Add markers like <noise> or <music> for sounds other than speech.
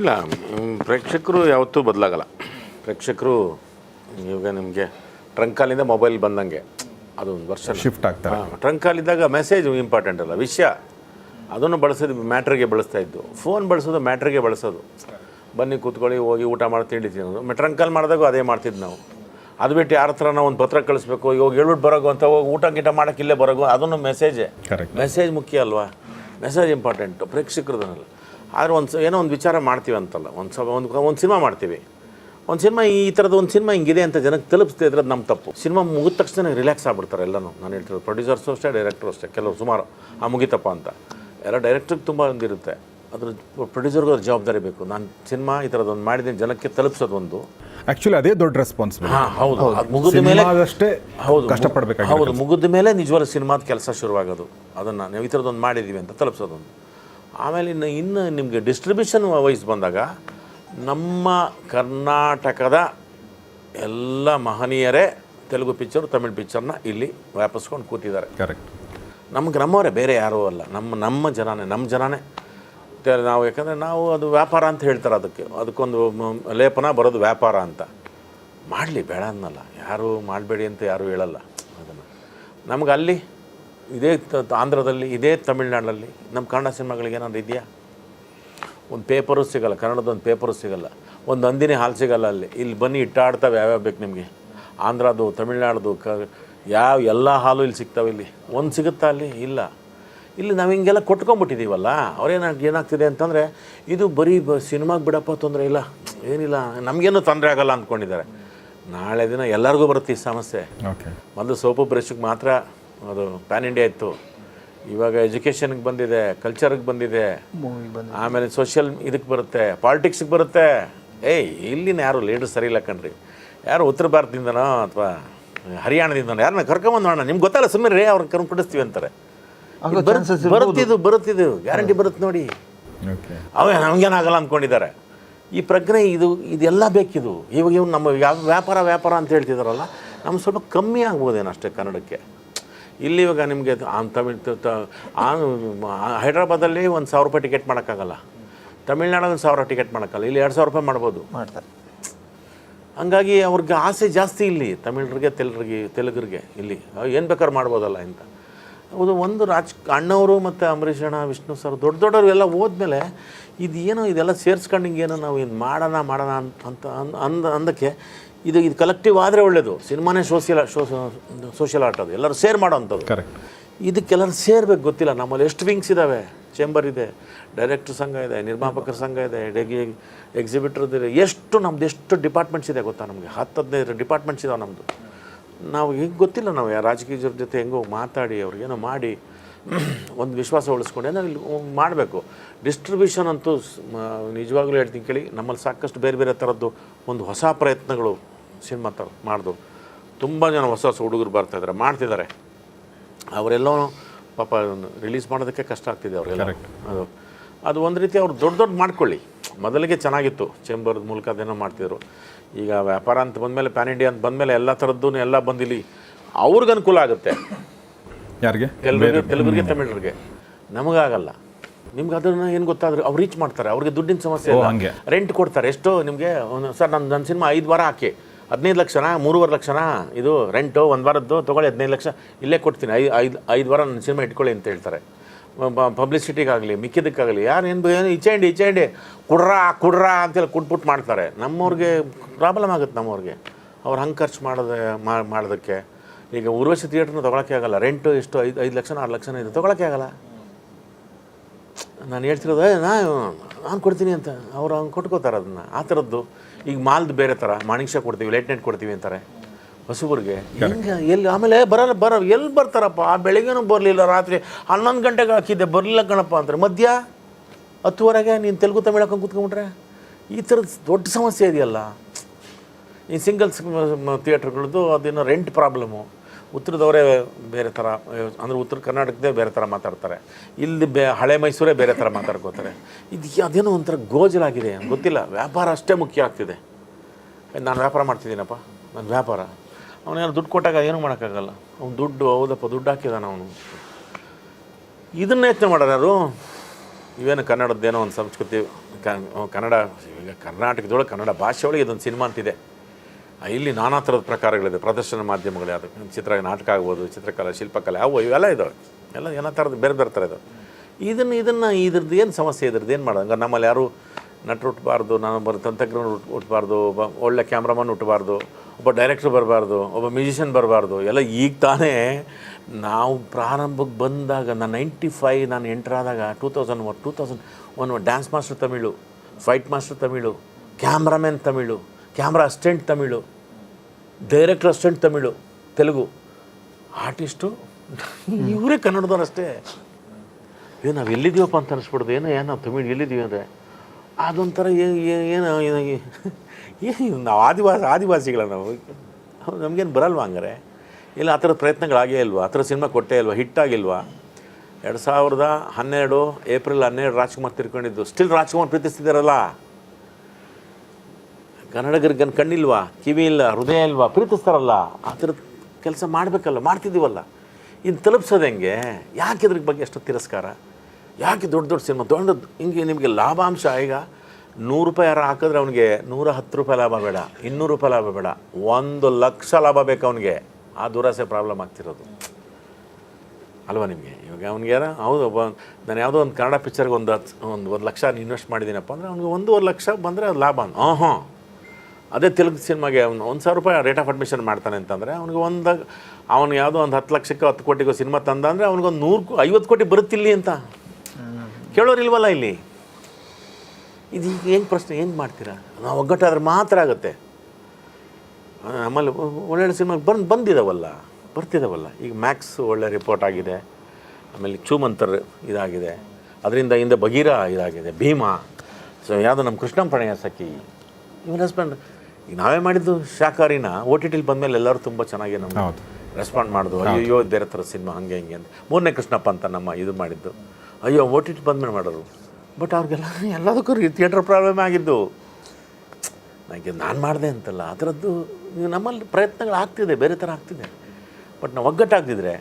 ಇಲ್ಲ ಪ್ರೇಕ್ಷಕರು ಯಾವತ್ತೂ ಬದಲಾಗಲ್ಲ. ಪ್ರೇಕ್ಷಕರು ಇವಾಗ ನಿಮಗೆ ಟ್ರಂಕಾಲಿಂದ ಮೊಬೈಲ್ ಬಂದಂಗೆ ಅದೊಂದು ವರ್ಷ ಶಿಫ್ಟ್ ಆಗ್ತಾರೆ ಟ್ರಂಕಾಲಿದ್ದಾಗ ಮೆಸೇಜ್ ಇಂಪಾರ್ಟೆಂಟ್ ಅಲ್ಲ ವಿಷಯ. ಅದನ್ನು ಬಳಸೋದು ಮ್ಯಾಟ್ರಿಗೆ ಬಳಸ್ತಾ ಇದ್ದು. ಫೋನ್ ಬಳಸೋದು ಮ್ಯಾಟ್ರಿಗೆ ಬಳಸೋದು. ಬನ್ನಿ ಕೂತ್ಕೊಳ್ಳಿ ಹೋಗಿ ಊಟ ಮಾಡಿ ತಿಂಡಿ ತಿನ್ನೋದು. ಟ್ರಂಕಲ್ಲಿ ಮಾಡಿದಾಗ ಅದೇ ಮಾಡ್ತಿದ್ದು ನಾವು. ಅದು ಬಿಟ್ಟು ಯಾರ ಹತ್ರ ನಾವು ಒಂದು ಪತ್ರ ಕಳಿಸ್ಬೇಕು ಇವಾಗ ಹೇಳ್ಬಿಟ್ಟು ಬರೋಗು ಅಂತ ಹೋಗಿ ಊಟ ಗೀಟ ಮಾಡೋಕ್ಕಿಲ್ಲೇ ಇಲ್ಲೇ ಬರೋಗು ಅದನ್ನು ಮೆಸೇಜೇ ಕರೆಕ್ಟ್ ಮೆಸೇಜ್ ಮುಖ್ಯ ಅಲ್ವಾ? ಮೆಸೇಜ್ ಇಂಪಾರ್ಟೆಂಟು ಪ್ರೇಕ್ಷಕರದನ್ನಲ್ಲ ಆದರೆ ಒಂದು ಏನೋ ಒಂದು ವಿಚಾರ ಮಾಡ್ತೀವಿ ಅಂತಲ್ಲ. ಒಂದು ಸ ಒಂದು ಒಂದು ಸಿನಿಮಾ ಮಾಡ್ತೀವಿ. ಒಂದು ಸಿನಿಮಾ ಈ ಥರದ ಒಂದು ಸಿನಿಮಾ ಹಿಂಗಿದೆ ಅಂತ ಜನಕ್ಕೆ ತಲುಪಿಸ್ತಾ ಇದ್ರೆ ಅದು ನಮ್ಮ ತಪ್ಪು. ಸಿನಿಮಾ ಮುಗಿದ ತಕ್ಷಣ ರಿಲ್ಯಾಕ್ಸ್ ಆಗ್ಬಿಡ್ತಾರೆ ಎಲ್ಲನೂ. ನಾನು ಹೇಳ್ತಿರೋದು ಪ್ರೊಡ್ಯೂಸರ್ಸು ಅಷ್ಟೇ ಡೈರೆಕ್ಟ್ರು ಅಷ್ಟೇ ಕೆಲವರು ಸುಮಾರು. ಆ ಮುಗಿತಪ್ಪ ಅಂತ. ಎಲ್ಲ ಡೈರೆಕ್ಟ್ರಿಗೆ ತುಂಬ ಒಂದಿರುತ್ತೆ. ಅದ್ರ ಪ್ರೊಡ್ಯೂಸರ್ಗೂ ಅದ್ರ ಜವಾಬ್ದಾರಿ ಬೇಕು. ನಾನು ಸಿನಿಮಾ ಈ ಥರದೊಂದು ಮಾಡಿದ್ದೀನಿ ಜನಕ್ಕೆ ತಲುಪಿಸೋದು ಒಂದು. ಆ್ಯಕ್ಚುಲಿ ಅದೇ ದೊಡ್ಡ ರೆಸ್ಪಾನ್ಸ್ ಹಾಂ ಹೌದು. ಅದು ಮುಗಿದ ಮೇಲೆ ಸಿನಿಮಾದಷ್ಟೇ ಹೌದು ಕಷ್ಟಪಡಬೇಕು ಹೌದು ಮುಗಿದ ಮೇಲೆ ನಿಜವಾದ ಸಿನಿಮಾದ ಕೆಲಸ ಶುರುವಾಗೋದು. ಅದನ್ನು ನಾವು ಈ ಥರದೊಂದು ಮಾಡಿದ್ದೀವಿ ಅಂತ ತಲುಪಿಸೋದೊಂದು ಆಮೇಲೆ ಇನ್ನು ಇನ್ನು ನಿಮಗೆ ಡಿಸ್ಟ್ರಿಬ್ಯೂಷನ್ ವೈಸ್ ಬಂದಾಗ ನಮ್ಮ ಕರ್ನಾಟಕದ ಎಲ್ಲ ಮಹನೀಯರೇ ತೆಲುಗು ಪಿಕ್ಚರ್ ತಮಿಳ್ ಪಿಕ್ಚರ್ನ ಇಲ್ಲಿ ವ್ಯಾಪಿಸ್ಕೊಂಡು ಕೂತಿದ್ದಾರೆ. ಕರೆಕ್ಟ್ ನಮ್ಗೆ ನಮ್ಮವರೇ ಬೇರೆ ಯಾರೂ ಅಲ್ಲ. ನಮ್ಮ ನಮ್ಮ ಜನನೇ ನಮ್ಮ ಜನನೇ. ನಾವು ಯಾಕಂದರೆ ನಾವು ಅದು ವ್ಯಾಪಾರ ಅಂತ ಹೇಳ್ತಾರೆ ಅದಕ್ಕೆ. ಅದಕ್ಕೊಂದು ಲೇಪನ ಬರೋದು ವ್ಯಾಪಾರ ಅಂತ. ಮಾಡಲಿ ಬೇಡ ಅನ್ನಲ್ಲ. ಯಾರೂ ಮಾಡಬೇಡಿ ಅಂತ ಯಾರೂ ಹೇಳಲ್ಲ. ಅದನ್ನು. ನಮ್ಗೆ ಅಲ್ಲಿ ಇದೇ ಆಂಧ್ರದಲ್ಲಿ ಇದೇ ತಮಿಳ್ನಾಡಲ್ಲಿ ನಮ್ಮ ಕನ್ನಡ ಸಿನಿಮಾಗಳಿಗೆ ಏನಾದ್ರು ಇದೆಯಾ? ಒಂದು ಪೇಪರು ಸಿಗಲ್ಲ ಕನ್ನಡದ ಒಂದು ಪೇಪರು ಸಿಗಲ್ಲ. ಒಂದು ಅಂದಿನೇ ಹಾಲು ಸಿಗಲ್ಲ ಅಲ್ಲಿ. ಇಲ್ಲಿ ಬನ್ನಿ ಇಟ್ಟಾಡ್ತಾವೆ ಯಾವ್ಯಾವ ಬೇಕು ನಿಮಗೆ. ಆಂಧ್ರದು ತಮಿಳ್ನಾಡ್ದು ಕ ಯಾವ ಎಲ್ಲ ಹಾಲು ಇಲ್ಲಿ ಸಿಗ್ತಾವೆ ಇಲ್ಲಿ. ಒಂದು ಸಿಗುತ್ತಾ ಅಲ್ಲಿ? ಇಲ್ಲ. ಇಲ್ಲಿ ನಾವು ಹಿಂಗೆಲ್ಲ ಕೊಟ್ಕೊಂಡ್ಬಿಟ್ಟಿದ್ದೀವಲ್ಲ ಅವ್ರೇನಾಗ ಏನಾಗ್ತಿದೆ ಅಂತಂದರೆ ಇದು ಬರೀ ಬ ಸಿನಿಮಾಗೆ ಬಿಡಪ್ಪ ತೊಂದರೆ ಇಲ್ಲ. ಏನಿಲ್ಲ ನಮಗೇನು ತೊಂದರೆ ಆಗಲ್ಲ ಅಂದ್ಕೊಂಡಿದ್ದಾರೆ. ನಾಳೆ ದಿನ ಎಲ್ಲರಿಗೂ ಬರುತ್ತೆ ಈ ಸಮಸ್ಯೆ. ಮೊದಲು ಸೋಪು ಬ್ರಷ್ಗೆ ಮಾತ್ರ ಅದು ಪ್ಯಾನ್ ಇಂಡಿಯಾ ಇತ್ತು. ಇವಾಗ ಎಜುಕೇಷನ್ಗೆ ಬಂದಿದೆ ಕಲ್ಚರ್ಗೆ ಬಂದಿದೆ. ಆಮೇಲೆ ಸೋಷಿಯಲ್ ಇದಕ್ಕೆ ಬರುತ್ತೆ ಪಾಲಿಟಿಕ್ಸ್ಗೆ ಬರುತ್ತೆ. ಏಯ್ ಇಲ್ಲಿನ ಯಾರು ಲೀಡರ್ ಸರಿ ಇಲ್ಲ ಕಣ್ರಿ. ಯಾರು ಉತ್ತರ ಭಾರತದಿಂದನೋ ಅಥವಾ ಹರಿಯಾಣದಿಂದನೋ ಯಾರನ್ನ ಕರ್ಕೊಂಬಂದು ಮಾಡೋಣ ನಿಮ್ಗೆ ಗೊತ್ತಲ್ಲ ಸುಮ್ಮನೆ ರೇ ಅವ್ರನ್ನ ಕರ್ಕೊಂಡು ಕೊಡಿಸ್ತೀವಿ ಅಂತಾರೆ. ಬರುತ್ತಿದ್ದು ಬರುತ್ತಿದ್ದು. ಗ್ಯಾರಂಟಿ ಬರುತ್ತೆ ನೋಡಿ. ಓಕೆ ಅವೇ ನಮಗೇನಾಗಲ್ಲ ಅಂದ್ಕೊಂಡಿದ್ದಾರೆ ಈ ಪ್ರಜ್ಞೆ ಇದು ಇದೆಲ್ಲ ಬೇಕಿದು. ಇವಾಗ ಇವ್ನು ನಮ್ಮ ಯಾವ ವ್ಯಾಪಾರ ವ್ಯಾಪಾರ ಅಂತ ಹೇಳ್ತಿದಾರಲ್ಲ ನಮ್ಮ ಸ್ವಲ್ಪ ಕಮ್ಮಿ ಆಗ್ಬೋದೇನೋ ಅಷ್ಟೇ ಕನ್ನಡಕ್ಕೆ. ಇಲ್ಲಿ ಇವಾಗ ನಿಮಗೆ ತಮಿಳ್ ಹೈದ್ರಾಬಾದಲ್ಲಿ ಒಂದು ಸಾವಿರ ರೂಪಾಯಿ ಟಿಕೆಟ್ ಮಾಡೋಕ್ಕಾಗಲ್ಲ. ತಮಿಳ್ನಾಡಲ್ಲಿ ಒಂದು ಸಾವಿರ ಟಿಕೆಟ್ ಮಾಡೋಕ್ಕಲ್ಲ ಇಲ್ಲಿ ಎರಡು ಸಾವಿರ ರೂಪಾಯಿ ಮಾಡ್ಬೋದು. ಮಾಡ್ತಾರೆ. ಹಂಗಾಗಿ ಅವ್ರಿಗೆ ಆಸೆ ಜಾಸ್ತಿ ಇಲ್ಲಿ ತಮಿಳರಿಗೆ ತೆಲುಗರಿಗೆ ತೆಲುಗರಿಗೆ ಇಲ್ಲಿ. ಏನು ಬೇಕಾದ್ರೂ ಮಾಡ್ಬೋದಲ್ಲ ಅಂತ ಹೌದು ಒಂದು ರಾಜ್ ಅಣ್ಣವರು ಮತ್ತು ಅಂಬರೀಷ್ ಅಣ್ಣ ವಿಷ್ಣು ಸರ್ ದೊಡ್ಡ ದೊಡ್ಡವರು ಎಲ್ಲ ಹೋದ್ಮೇಲೆ ಇದೇನು ಏನೋ ಇದೆಲ್ಲ ಸೇರಿಸ್ಕೊಂಡು ಹಿಂಗೇನೋ ನಾವು ಇದು ಮಾಡೋಣ ಮಾಡೋಣ ಅಂತ ಅಂತ ಅಂದ್- ಅಂದ ಅಂದಕ್ಕೆ ಇದು ಇದು ಕಲೆಕ್ಟಿವ್ ಆದರೆ ಒಳ್ಳೆಯದು ಸಿನಿಮಾನೇ ಸೋಷಿಯಲ್ ಸೋಷಿಯಲ್ ಆರ್ಟ್ ಅದು. ಎಲ್ಲರೂ ಸೇರ್ ಮಾಡೋ ಅಂಥದ್ದು ಕರೆಕ್ಟ್ ಇದಕ್ಕೆಲ್ಲರೂ ಸೇರ್ಬೇಕು ಗೊತ್ತಿಲ್ಲ. ನಮ್ಮಲ್ಲಿ ಎಷ್ಟು ವಿಂಗ್ಸ್ ಇದ್ದಾವೆ ಚೇಂಬರ್ ಇದೆ ಡೈರೆಕ್ಟರ್ ಸಂಘ ಇದೆ ನಿರ್ಮಾಪಕರ ಸಂಘ ಇದೆ ಡೆಗಿ ಇದೆ ಎಷ್ಟು ನಮ್ದು ಎಷ್ಟು ಡಿಪಾರ್ಟ್ಮೆಂಟ್ಸ್ ಇದೆ ಗೊತ್ತಾ ನಮಗೆ? ಹತ್ತು ಹದಿನೈದು ಡಿಪಾರ್ಟ್ಮೆಂಟ್ಸ್ ಇದಾವೆ ನಮ್ಮದು ನಾವು ಈಗ ಗೊತ್ತಿಲ್ಲ ನಾವು ಯಾರು ರಾಜಕೀಯದ ಜೊತೆ ಹೆಂಗೋ ಮಾತಾಡಿ ಅವ್ರಿಗೇನೋ ಮಾಡಿ ಒಂದು ವಿಶ್ವಾಸ ಉಳಿಸ್ಕೊಂಡು ಏನೋ ಇಲ್ಲಿ ಮಾಡಬೇಕು. ಡಿಸ್ಟ್ರಿಬ್ಯೂಷನ್ ಅಂತೂ ನಿಜವಾಗ್ಲೂ ಹೇಳ್ತೀನಿ ಕೇಳಿ ನಮ್ಮಲ್ಲಿ ಸಾಕಷ್ಟು ಬೇರೆ ಬೇರೆ ಥರದ್ದು ಒಂದು ಹೊಸ ಪ್ರಯತ್ನಗಳು ಸಿನಿಮಾ ಥರ ಮಾಡಿದ್ರು ತುಂಬ ಜನ ಹೊಸ ಹೊಸ ಹುಡುಗರು ಬರ್ತಾಯಿದ್ದಾರೆ ಮಾಡ್ತಿದ್ದಾರೆ ಅವರೆಲ್ಲೋ ಪಾಪ ರಿಲೀಸ್ ಮಾಡೋದಕ್ಕೆ ಕಷ್ಟ ಆಗ್ತಿದೆ ಅವರೆಲ್ಲ. ಅದು ಅದು ಒಂದು ರೀತಿ ಅವ್ರು ದೊಡ್ಡ ದೊಡ್ಡ ಮಾಡ್ಕೊಳ್ಳಿ. ಮೊದಲಿಗೆ ಚೆನ್ನಾಗಿತ್ತು. ಚೇಂಬರ್ ಮೂಲಕ ಅದೇನೋ ಮಾಡ್ತಿದ್ರು. ಈಗ ವ್ಯಾಪಾರ ಅಂತ ಬಂದಮೇಲೆ ಪ್ಯಾನ್ ಇಂಡಿಯಾ ಅಂತ ಬಂದಮೇಲೆ ಎಲ್ಲ ಥರದ್ದು ಎಲ್ಲ ಬಂದಿಲ್ಲಿ. ಅವ್ರಿಗೆ ಅನುಕೂಲ ಆಗುತ್ತೆ. ಯಾರಿಗೆ? ತೆಲುಗು ತೆಲುಗರಿಗೆ ತಮಿಳರಿಗೆ ನಮಗಾಗಲ್ಲ. ನಿಮ್ಗೆ ಅದನ್ನ ಏನು ಗೊತ್ತಾದ್ರೆ ಅವ್ರು ರೀಚ್ ಮಾಡ್ತಾರೆ. ಅವ್ರಿಗೆ ದುಡ್ಡಿನ ಸಮಸ್ಯೆ ಇಲ್ಲ. ರೆಂಟ್ ಕೊಡ್ತಾರೆ. ಎಷ್ಟು ನಿಮಗೆ ಸರ್ ನನ್ನ ನನ್ನ ಸಿನಿಮಾ ಐದು ವಾರ ಹಾಕಿ. ಹದಿನೈದು ಲಕ್ಷನ ಮೂರುವರೆ ಲಕ್ಷನ? ಇದು ರೆಂಟು ಒಂದು ವಾರದ್ದು ತೊಗೊಳ್ಳಿ ಹದಿನೈದು ಲಕ್ಷ. ಇಲ್ಲೇ ಕೊಡ್ತೀನಿ. ಐದು ಐದು ಐದು ವಾರ ನನ್ನ ಸಿನಿಮಾ ಇಟ್ಕೊಳ್ಳಿ ಅಂತ ಹೇಳ್ತಾರೆ. ಪಬ್ಲಿಸಿಟಿಗಾಗಲಿ ಮಿಕ್ಕಿದ್ದಕ್ಕಾಗಲಿ ಯಾರು ಏನು ಏನು ಇಚ್ಚಂಡಿ ಇಚ್ಚಂಡಿ ಕುಡ್ರಾ ಕುಡ್ರಾ ಅಂತೇಳಿ ಕುಟ್ಬಿಟ್ಟು ಮಾಡ್ತಾರೆ. ನಮ್ಮವ್ರಿಗೆ ಪ್ರಾಬ್ಲಮ್ ಆಗುತ್ತೆ ನಮ್ಮವ್ರಿಗೆ. ಅವ್ರು ಹಂಗೆ ಖರ್ಚು ಮಾಡೋದು ಮಾಡೋದಕ್ಕೆ. ಈಗ ಉರ್ವಶಿ ಥಿಯೇಟ್ರನ್ನ ತೊಗೊಳಕ್ಕೆ ಆಗಲ್ಲ. ರೆಂಟು ಎಷ್ಟು ಐದು ಐದು ಲಕ್ಷ ಆರು ಲಕ್ಷ ಇದೆ ತೊಗೊಳಕ್ಕೆ ಆಗಲ್ಲ. ನಾನು ಹೇಳ್ತಿರೋದು ನಾನು ನಾನು ಕೊಡ್ತೀನಿ ಅಂತ. ಅವ್ರು ಹಂಗೆ ಕೊಟ್ಕೋತಾರೆ ಅದನ್ನು. ಆ ಥರದ್ದು. ಈಗ ಮಾಲ್ದು ಬೇರೆ ಥರ. ಮಾಣಿಕ್ಯ ಕೊಡ್ತೀವಿ ಲೇಟ್ ನೈಟ್ ಕೊಡ್ತೀವಿ ಅಂತಾರೆ. ಹೊಸಬರಿಗೆ. ಹಿಂಗೆ ಎಲ್ಲಿ ಆಮೇಲೆ ಬರಲ್ಲ ಬರ ಎಲ್ಲಿ ಬರ್ತಾರಪ್ಪ? ಆ ಬೆಳಿಗ್ಗೆನೂ ಬರಲಿಲ್ಲ ರಾತ್ರಿ ಹನ್ನೊಂದು ಗಂಟೆಗೆ ಹಾಕಿದ್ದೆ ಬರಲಿಲ್ಲ ಕಣಪ್ಪ ಅಂತಾರೆ ಮಧ್ಯ ಹತ್ತುವರೆಗೆ ನೀನು ತೆಲುಗು ತಮಿಳು ಹಾಕೊಂಡು ಕೂತ್ಕೊಂಡ್ಬಿಟ್ರೆ ಈ ಥರದ ದೊಡ್ಡ ಸಮಸ್ಯೆ ಇದೆಯಲ್ಲ. ಈ ಸಿಂಗಲ್ಸ್ ಥಿಯೇಟ್ರ್ಗಳದ್ದು ಅದೇನೋ ರೆಂಟ್ ಪ್ರಾಬ್ಲಮ್ಮು ಉತ್ತರದವರೇ ಬೇರೆ ಥರ ಅಂದರೆ ಉತ್ತರ ಕರ್ನಾಟಕದೇ ಬೇರೆ ಥರ ಮಾತಾಡ್ತಾರೆ. ಇಲ್ಲಿ ಬೇ ಹಳೆ ಮೈಸೂರೇ ಬೇರೆ ಥರ ಮಾತಾಡ್ಕೋತಾರೆ. ಇದು ಅದೇನೋ ಒಂಥರ ಗೋಜಲಾಗಿದೆ ಗೊತ್ತಿಲ್ಲ. ವ್ಯಾಪಾರ ಅಷ್ಟೇ ಮುಖ್ಯ ಆಗ್ತಿದೆ. ನಾನು ವ್ಯಾಪಾರ ಮಾಡ್ತಿದ್ದೀನಪ್ಪ. ನನ್ನ ವ್ಯಾಪಾರ. ಅವನೇನು ದುಡ್ಡು ಕೊಟ್ಟಾಗ ಏನು ಮಾಡೋಕ್ಕಾಗಲ್ಲ. ಅವ್ನು ದುಡ್ಡು, ಹೌದಪ್ಪ, ದುಡ್ಡು ಹಾಕಿದಾನ ಅವನು. ಇದನ್ನ ಯತ್ನ ಮಾಡೋರು ಯಾರು? ಇವೇನು ಕನ್ನಡದ್ದೇನೋ ಒಂದು ಸಂಸ್ಕೃತಿ ಕನ್ನಡ, ಈಗ ಕರ್ನಾಟಕದೊಳಗೆ ಕನ್ನಡ ಭಾಷೆ ಒಳಗೆ ಇದೊಂದು ಸಿನಿಮಾ ಅಂತಿದೆ. ಇಲ್ಲಿ ನಾನಾ ಥರದ ಪ್ರಕಾರಗಳಿದೆ. ಪ್ರದರ್ಶನ ಮಾಧ್ಯಮಗಳು ಯಾವುದು ಚಿತ್ರ, ನಾಟಕ ಆಗ್ಬೋದು, ಚಿತ್ರಕಲೆ, ಶಿಲ್ಪಕಲೆ, ಅವು ಇವೆಲ್ಲ ಇದಾವೆ. ಎಲ್ಲ ಏನೋ ಥರದ್ದು ಬೇರೆ ಬೇರೆ ಥರ ಇದಾವೆ. ಇದನ್ನು ಇದನ್ನು, ಇದ್ರದ್ದು ಏನು ಸಮಸ್ಯೆ, ಇದ್ರದ್ದು ಏನು ಮಾಡೋದು? ನಮ್ಮಲ್ಲಿ ಯಾರು ನಟರು ಹುಟ್ಟಬಾರ್ದು ನಾನು ಬರೋ ತಂತ್ರಜ್ಞರು ಒಬ್ಬ ಒಳ್ಳೆ ಕ್ಯಾಮ್ರಾಮನ್ ಹುಟ್ಟಬಾರ್ದು ಒಬ್ಬ ಡೈರೆಕ್ಟ್ರ್ ಬರಬಾರ್ದು, ಒಬ್ಬ ಮ್ಯೂಸಿಷಿಯನ್ ಬರಬಾರ್ದು, ಎಲ್ಲ ಈಗ ತಾನೇ ನಾವು ಪ್ರಾರಂಭಕ್ಕೆ ಬಂದಾಗ, ನಾನು ನೈಂಟಿ ಫೈವ್ ನಾನು ಎಂಟರ್ ಆದಾಗ two thousand one two thousand one dance master Tamil fight master Tamil cameraman Tamil camera assistant Tamil director assistant Tamil, Telugu. Artist ಇವರೇ ಕನ್ನಡದವ್ರು ಅಷ್ಟೇ. ಏನು ನಾವು ಎಲ್ಲಿದ್ದೀವಪ್ಪ ಅಂತ ಅನಿಸ್ಬಿಡ್ದು ಏನೋ ಏನೋ ತಮಿಳು ಎಲ್ಲಿದ್ದೀವಿ ಅಂದರೆ. ಅದೊಂಥರ ಏನು ಏನು ಏನು ನಾವು ಆದಿವಾಸಿ ಆದಿವಾಸಿಗಳ ನಾವು? ನಮಗೇನು ಬರಲ್ವಾ ಹಂಗಾರೆ? ಇಲ್ಲ, ಆ ಥರದ ಪ್ರಯತ್ನಗಳಾಗೇ ಇಲ್ವಾ? ಆ ಥರ ಸಿನಿಮಾ ಕೊಟ್ಟೇ ಇಲ್ವಾ? ಹಿಟ್ಟಾಗಿಲ್ವಾ ಎರಡು ಸಾವಿರದ ಹನ್ನೆರಡು, ಏಪ್ರಿಲ್ ಹನ್ನೆರಡು ರಾಜ್ಕುಮಾರ್ ತಿರ್ಕೊಂಡಿದ್ದು. ಸ್ಟಿಲ್ ರಾಜ್ಕುಮಾರ್ ಪ್ರೀತಿಸ್ತಿದ್ದಾರಲ್ಲ? ಕನ್ನಡಿಗರಿಗೆ ಕಣ್ಣಿಲ್ವಾ? ಕಿವಿ ಇಲ್ಲ, ಹೃದಯ ಇಲ್ವಾ? ಪ್ರೀತಿಸ್ತಾರಲ್ಲ? ಆ ಥರದ ಕೆಲಸ ಮಾಡಬೇಕಲ್ಲ, ಮಾಡ್ತಿದ್ದೀವಲ್ಲ. ಇನ್ನು ತಲುಪ್ಸೋದು ಹೆಂಗೆ? ಯಾಕೆ ಇದ್ರ ಬಗ್ಗೆ ಅಷ್ಟು ತಿರಸ್ಕಾರ? ಯಾಕೆ ದೊಡ್ಡ ದೊಡ್ಡ ಸಿನಿಮಾ ದೊಡ್ಡ ಹಿಂಗೆ ನಿಮಗೆ ಲಾಭಾಂಶ ಈಗ ನೂರು ರೂಪಾಯಿ ಯಾರು ಹಾಕಿದ್ರೆ ಅವನಿಗೆ ನೂರ ಹತ್ತು ರೂಪಾಯಿ ಲಾಭ ಬೇಡ ಇನ್ನೂರು ರೂಪಾಯಿ ಲಾಭ ಬೇಡ. ಒಂದು ಲಕ್ಷ ಲಾಭ ಬೇಕು ಅವನಿಗೆ. ಆ ದುರಾಸೆ ಪ್ರಾಬ್ಲಮ್ ಆಗ್ತಿರೋದು. ಅಲ್ವಾ ನಿಮಗೆ? ಇವಾಗ ಅವ್ನಿಗೆ ಯಾರ ಹೌದು ಒಬ್ಬ ನಾನು ಯಾವುದೋ ಒಂದು ಕನ್ನಡ ಪಿಕ್ಚರ್ಗೆ ಒಂದು ಹತ್ತು ಒಂದು ಒಂದು ಲಕ್ಷ ಇನ್ವೆಸ್ಟ್ ಮಾಡಿದ್ದೀನಪ್ಪ ಅಂದರೆ ಅವ್ನಿಗೆ ಒಂದೂವರೆ ಲಕ್ಷ ಬಂದರೆ ಅದು ಲಾಭ. ಹಾಂ ಹಾಂ ಅದೇ ತೆಲುಗು ಸಿನಿಮಾಗೆ ಅವ್ನು ಒಂದು ಸಾವಿರ ರೂಪಾಯಿ ರೇಟ್ ಆಫ್ ಅಡ್ಮಿಷನ್ ಮಾಡ್ತಾನೆ ಅಂತಂದರೆ ಅವ್ನಿಗೆ ಒಂದು ಅವ್ನು ಯಾವುದೋ ಒಂದು ಹತ್ತು ಲಕ್ಷಕ್ಕೆ ಹತ್ತು ಕೋಟಿಗೋ ಸಿನಿಮಾ ತಂದ ಅಂದರೆ ಅವ್ನಿಗೊಂದು ನೂರು ಐವತ್ತು ಕೋಟಿ ಬರುತ್ತಿಲ್ಲಿ ಅಂತ. ಕೇಳೋರಿಲ್ವಲ್ಲ ಇಲ್ಲಿ? ಇದು ಈಗ ಏನು ಪ್ರಶ್ನೆ ಏನು ಮಾಡ್ತೀರಾ? ನಾವು ಒಗ್ಗಟ್ಟಾದ್ರೆ ಮಾತ್ರ ಆಗುತ್ತೆ. ಆಮೇಲೆ ಒಳ್ಳೊಳ್ಳೆ ಸಿನಿಮಾ ಬಂದು ಬಂದಿದ್ದಾವಲ್ಲ ಬರ್ತಿದ್ದಾವಲ್ಲ ಈಗ ಮ್ಯಾಕ್ಸ್ ಒಳ್ಳೆ ರಿಪೋರ್ಟ್ ಆಗಿದೆ ಆಮೇಲೆ ಚೂಮಂತರ್ ಇದಾಗಿದೆ ಅದರಿಂದ ಹಿಂದೆ ಬಗೀರ ಇದಾಗಿದೆ ಭೀಮಾ ಸೊ ಯಾವುದೋ ನಮ್ಮ ಕೃಷ್ಣ ಪ್ರಣಯ ಸಖಿ ಇವನ್ ಹಸ್ಬೆಂಡ್ ಈಗ ನಾವೇ ಮಾಡಿದ್ದು ಶಾಖಾರಿನ ಓ ಟಿ ಟಿಲಿ ಬಂದಮೇಲೆ ಎಲ್ಲರೂ ತುಂಬ ಚೆನ್ನಾಗಿ ನಮ್ಮ ರೆಸ್ಪಾಂಡ್ ಮಾಡಿದ್ರು ಅಯ್ಯೋ ಬೇರೆ ಥರ ಸಿನಿಮಾ ಹಂಗೆ ಹಿಂಗೆ ಅಂತ. ಮೂರನೇ ಕೃಷ್ಣಪ್ಪ ಅಂತ ನಮ್ಮ ಇದು ಮಾಡಿದ್ದು. ಅಯ್ಯೋ ಓ ಟಿ ಟಿ ಬಂದಮೇಲೆ ಮಾಡೋರು. ಬಟ್ ಅವ್ರಿಗೆಲ್ಲ <laughs> ಎಲ್ಲದಕ್ಕೂ ಥಿಯೇಟ್ರ್ ಪ್ರಾಬ್ಲಮ್ ಆಗಿದ್ದು. ನನಗೆ ನಾನು ಮಾಡಿದೆ ಅಂತಲ್ಲ, ಅದರದ್ದು ನಮ್ಮಲ್ಲಿ ಪ್ರಯತ್ನಗಳು ಆಗ್ತಿದೆ, ಬೇರೆ ಥರ ಆಗ್ತಿದೆ. ಬಟ್ ನಾವು ಒಗ್ಗಟ್ಟಾಗ್ತಿದ್ರೆ